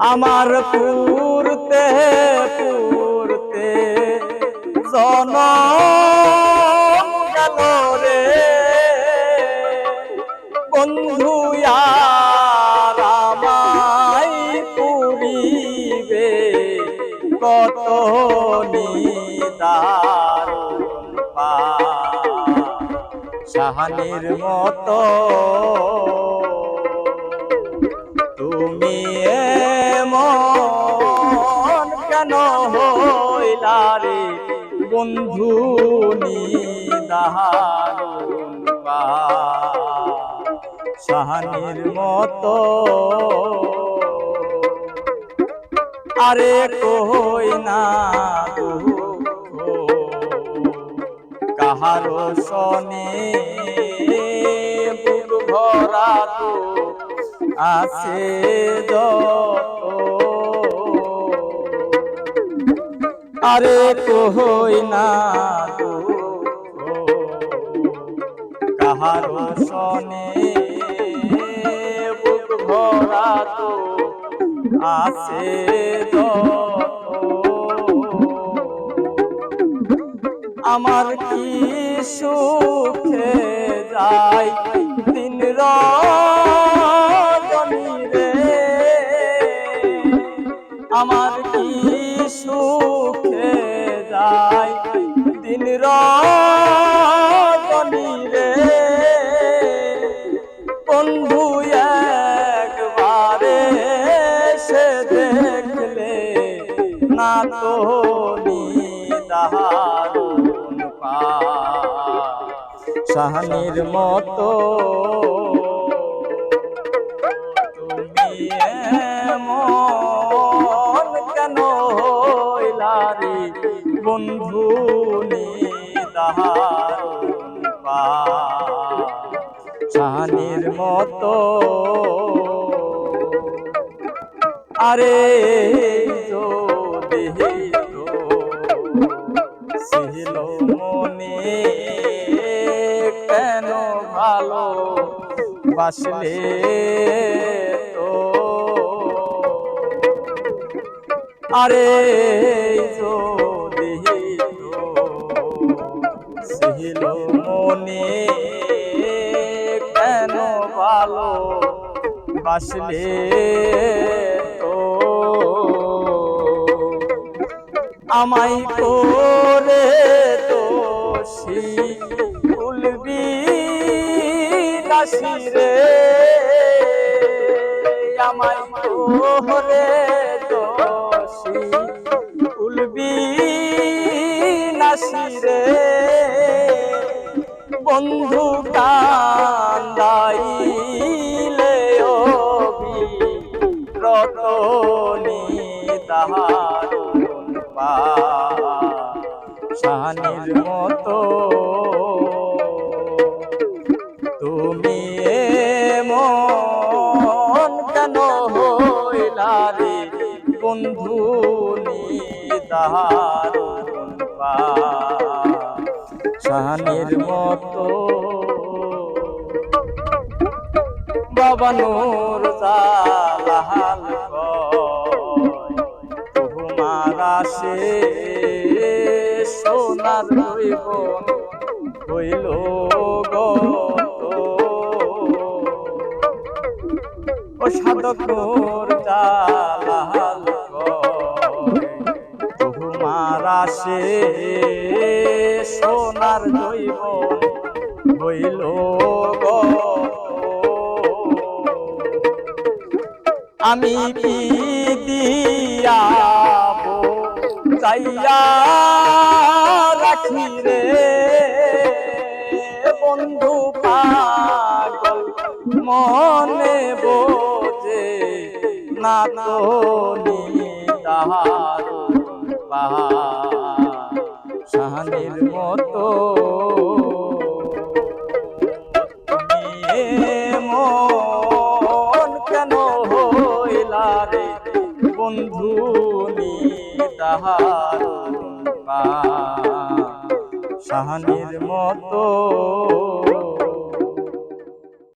আমার পুরতে পুরতে জন গেল রে। বন্ধু আমায় পুরিবে। কত নিদারুণ পা সাহানির মতো বন্ধু নিদারুণ সাহানির মতো। আরে কই না কাহারো শনি ভরা আছে যত আরে কই না কাহারো শনি বুক ভরা তো আছে আমার কি সুখে সুখে যাই দিন রজনী রে বন্ধু একবারে সে দেখলে না তো নিদারুণ পা সাহানির মতো তুমি এমন বন্ধু শাহানির মতো। আরে তো মনে কেন ভালো বাসলে তো? আরে যদি ছিল মনে কেন ভালো বাসলে তো। আমায় করে দোষী উলবি নাসি রে। আমায় করে দোষী উলবি নাসি রে। বন্ধু কান্দাইলে রতনী তাহারুণ পা শাহানির মতো। তুমি এমন কেন হইলা রে বন্ধু নিদারুণ পা শাহানির মতো। বাবা নূর জালাল তোমার আসে সোনার হইব হইল গত ও সাধক নূর জালাল তোমার আসে সোনার জৈব হইল আমি কি দিয়াবো চাইয়া রাখি রে। বন্ধু পাগল, মনে বোঝে না তো নিদারুণ পাহাড় শাহানির মতো। মন কেন হইলা রে বন্ধু তাহার শাহানির মতো